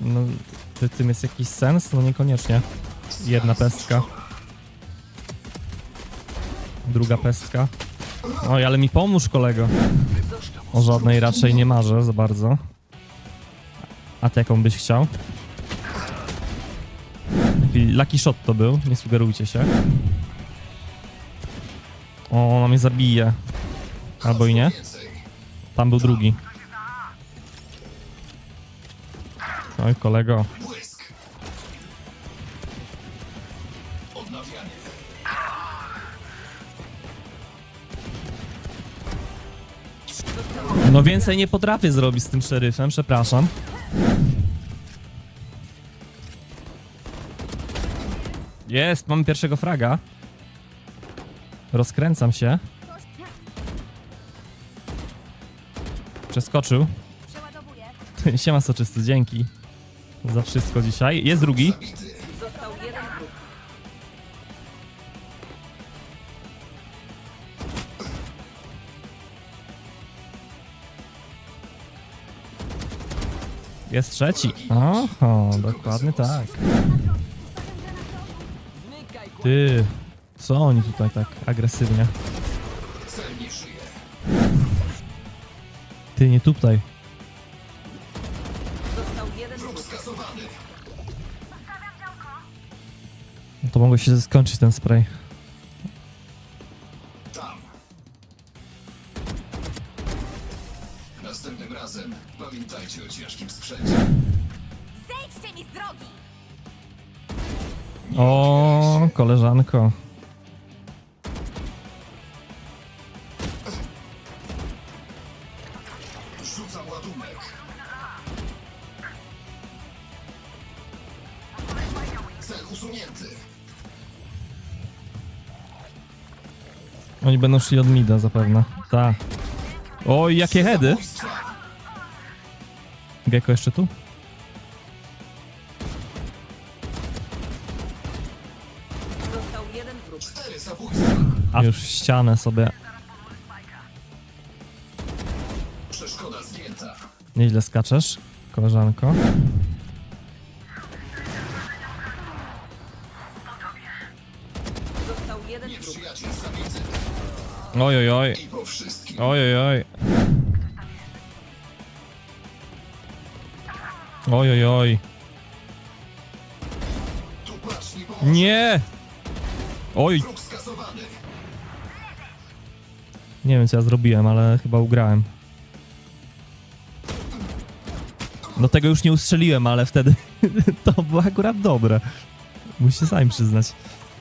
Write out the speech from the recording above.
No, czy tym jest jakiś sens? No niekoniecznie. Jedna pestka. Druga pestka. Oj, ale mi pomóż, kolego. O żadnej raczej nie marzę za bardzo. A ty jaką byś chciał? Lucky shot to był, nie sugerujcie się. O, ona mnie zabije. Albo i nie. Tam był drugi. Oj, kolego. No więcej nie potrafię zrobić z tym szeryfem, przepraszam. Jest, mam pierwszego fraga. Rozkręcam się. Przeskoczył. Siema soczysty, dzięki za wszystko dzisiaj. Jest drugi. Został jeden wróg. Jest trzeci. Oho, dokładnie tak. Ty, co oni tutaj tak agresywnie? Ty, nie tutaj. No To mogło się skończyć ten spray. Następnym razem pamiętajcie o ciężkim sprzęcie. Zejdźcie mi z drogi! O, koleżanko. Rzucam ładunek. Cel usunięty. Oni będą szli od mida zapewne. Tak. Oj, jakie heady. Gecko jeszcze tu? Został jeden. A już ścianę sobie. Nieźle skaczesz, koleżanko. Oj, oj, oj. Oj, oj, oj. Oj, oj, oj. Nie! Oj, nie wiem co ja zrobiłem, ale chyba ugrałem. Do tego już nie ustrzeliłem, ale wtedy to było akurat dobre. Musicie sami przyznać.